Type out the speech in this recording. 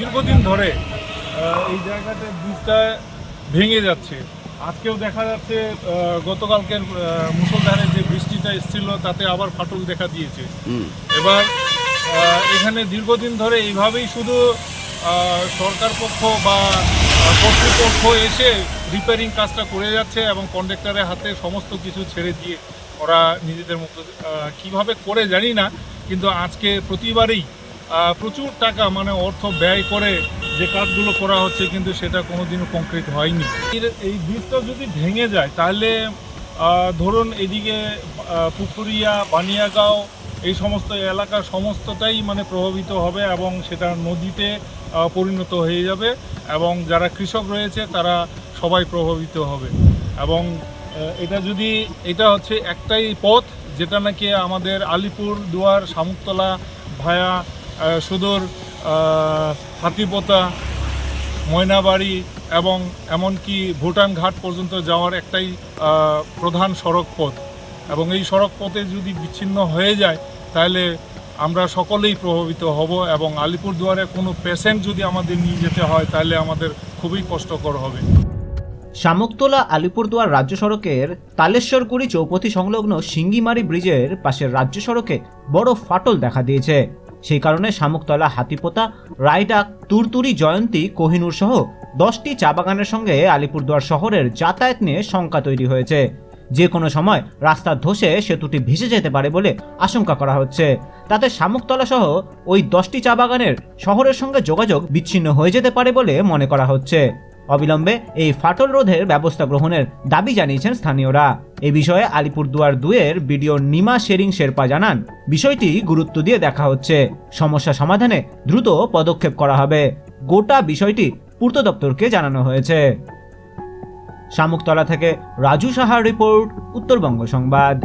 দীর্ঘদিন ধরে এই জায়গাতে ব্রিজটা ভেঙে যাচ্ছে। আজকেও দেখা যাচ্ছে গতকালকের আহ, মুষলধারে যে বৃষ্টিটা এসেছিল তাতে আবার ফাটল দেখা দিয়েছে। এবার এখানে দীর্ঘদিন ধরে এইভাবেই শুধু সরকার পক্ষ বা কর্তৃপক্ষ এসে রিপেয়ারিং কাজটা করে যাচ্ছে এবং কন্ডাক্টরের হাতে সমস্ত কিছু ছেড়ে দিয়ে ওরা নিজেদের মতো কীভাবে করে জানি না কিন্তু আজকে প্রতিবারেই প্রচুর টাকা মানে অর্থ ব্যয় করে যে কাজগুলো করা হচ্ছে, কিন্তু সেটা কোনোদিনও কংক্রিট হয়নি। এই ব্রিজটা যদি ভেঙে যায়, তাহলে ধরুন এদিকে পুকুরিয়া, বানিয়াগাঁও, এই সমস্ত এলাকা সমস্তটাই মানে প্রভাবিত হবে এবং সেটা নদীতে পরিণত হয়ে যাবে এবং যারা কৃষক রয়েছে, তারা সবাই প্রভাবিত হবে। এবং এটা যদি, এটা হচ্ছে একটাই পথ, যেটা নাকি আমাদের আলিপুর দুয়ার, শামুকতলা ভায়া সুদূর হাতিপোতা, ময়নাবাড়ি এবং এমনকি ভুটান ঘাট পর্যন্ত যাওয়ার একটাই প্রধান সড়ক পথ। এবং এই সড়ক পথে যদি বিচ্ছিন্ন হয়ে যায়, তাহলে আমরা সকলেই প্রভাবিত হব এবং আলিপুরদুয়ারে কোনো পেশেন্ট যদি আমাদের নিয়ে যেতে হয়, তাহলে আমাদের খুবই কষ্টকর হবে। শামুকতলা আলিপুরদুয়ার রাজ্য সড়কের তালেশ্বরগুড়ি চৌপথি সংলগ্ন সিঙ্গিমারি ব্রিজের পাশের রাজ্য সড়কে বড় ফাটল দেখা দিয়েছে। সেই কারণে শামুকতলা হাতিপোতা রায়ডাক তুরতুরি জয়ন্তী, কোহিনুর সহ দশটি চা বাগানের সঙ্গে আলিপুরদুয়ার শহরের যাতায়াত নিয়ে শঙ্কা তৈরি হয়েছে। যে কোনো সময় রাস্তার ধসে সেতুটি ভেসে যেতে পারে বলে আশঙ্কা করা হচ্ছে। তাতে শামুকতলা সহ ওই দশটি চা বাগানের শহরের সঙ্গে যোগাযোগ বিচ্ছিন্ন হয়ে যেতে পারে বলে মনে করা হচ্ছে। অবিলম্বে এই ফাটল রোধের ব্যবস্থা গ্রহণের দাবি জানিয়েছেন স্থানীয়রা। এ বিষয়ে আলিপুরদুয়ার দুয়ের বিডিও নিমা শেরিং শেরপা জানান, বিষয়টি গুরুত্ব দিয়ে দেখা হচ্ছে। সমস্যা সমাধানে দ্রুত পদক্ষেপ করা হবে। গোটা বিষয়টি পূর্ত দপ্তরকে জানানো হয়েছে। শামুকতলা থেকে রাজু সাহার রিপোর্ট, উত্তরবঙ্গ সংবাদ।